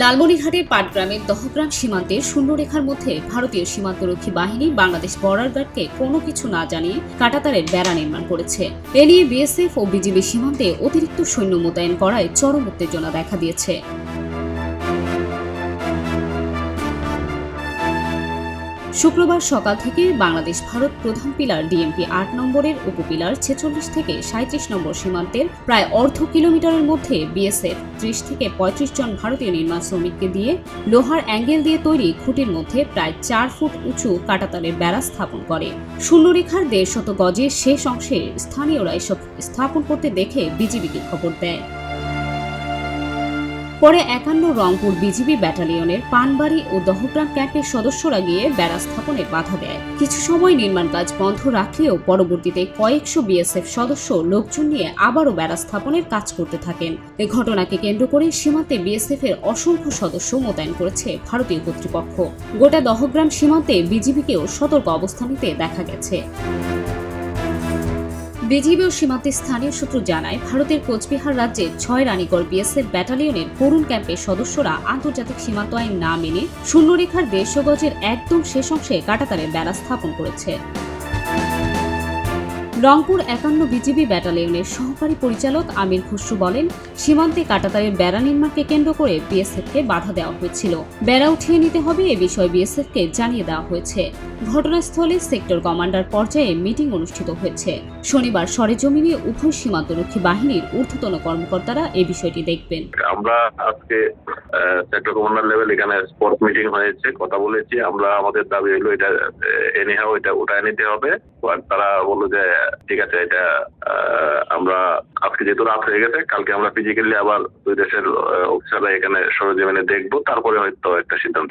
লালমনিরহাটের পাটগ্রামের দহগ্রাম সীমান্তের শূন্যরেখার মধ্যে ভারতীয় সীমান্তরক্ষী বাহিনী বাংলাদেশ বর্ডার গার্ডকে কোনো কিছু না জানিয়ে কাটাতারের বেড়া নির্মাণ করেছে। এ নিয়ে বিএসএফ ও বিজিবি সীমান্তে অতিরিক্ত সৈন্য মোতায়েন করায় চরম উত্তেজনা দেখা দিয়েছে। শুক্রবার সকাল থেকে বাংলাদেশ ভারত প্রধান পিলার ডিএমপি আট নম্বরের উপপিলার ছেচল্লিশ থেকে সাঁত্রিশ নম্বর সীমান্তের প্রায় অর্ধ কিলোমিটারের মধ্যে বিএসএফ ত্রিশ থেকে পঁয়ত্রিশ জন ভারতীয় নির্মাণ শ্রমিককে দিয়ে লোহার অ্যাঙ্গেল দিয়ে তৈরি খুঁটির মধ্যে প্রায় চার ফুট উঁচু কাটাতারের বেড়া স্থাপন করে। শূন্যরেখার দেড় শত গজের শেষ অংশে স্থানীয়রা এসব স্থাপন করতে দেখে বিজিবিকে খবর দেয়। পরে একান্ন রংপুর বিজিবি ব্যাটালিয়নের পানবাড়ি ও দহগ্রাম ক্যাম্পের সদস্যরা গিয়ে বেড়া স্থাপনে বাধা দেয়। কিছু সময় নির্মাণ কাজ বন্ধ রাখলেও পরবর্তীতে কয়েকশো বিএসএফ সদস্য লোকজন নিয়ে আবারও বেড়া স্থাপনের কাজ করতে থাকেন। এ ঘটনাকে কেন্দ্র করে সীমান্তে বিএসএফ এর অসংখ্য সদস্য মোতায়েন করেছে ভারতীয় কর্তৃপক্ষ। গোটা দহগ্রাম সীমান্তে বিজিবিকেও সতর্ক অবস্থান নিতে দেখা গেছে। বিজিবি ও সীমান্তে স্থানীয় সূত্র জানায়, ভারতের কোচবিহার রাজ্যের ছয় রানীগড় বিএসএফ ব্যাটালিয়নের করুণ ক্যাম্পের সদস্যরা আন্তর্জাতিক সীমান্ত আইন না মেনে শূন্যরেখার দেড়শো গজের একদম শেষ অংশে কাটাতারের বেড়া স্থাপন করেছে। রংপুর একান্ন বিজিবি ব্যাটালিয়নের সহকারী পরিচালক আমির খসরু বলেন, সীমান্তে কাটাতারের বেড়া নির্মাণকে কেন্দ্র করে বিএসএফকে বাধা দেওয়া হয়েছিল। বেড়া উঠিয়ে নিতে হবে এ বিষয়ে বিএসএফকে জানিয়ে দেওয়া হয়েছে। ঘটনাস্থলে সেক্টর কমান্ডার পর্যায়ে মিটিং অনুষ্ঠিত হয়েছে। শনিবার সরেজমিনে উভয় সীমান্তরক্ষী বাহিনীর ঊর্ধ্বতন কর্মকর্তারা এ বিষয়টি দেখবেন। আমরা আজকে সেক্টর কমান্ডার লেভেল এখানে স্পট মিটিং হয়েছে, কথা বলেছি। আমরা, আমাদের দাবি হলো এটা এনিহাও এটা উঠায় নিতে হবে। তারা বলল যে, ঠিক আছে, এটা আমরা, আজকে যেহেতু রাত হয়ে গেছে, কালকে আমরা ফিজিক্যালি আবার দুই দেশের অফিসাররা এখানে সরজমিনে দেখব, তারপরে হয়তো একটা সিদ্ধান্ত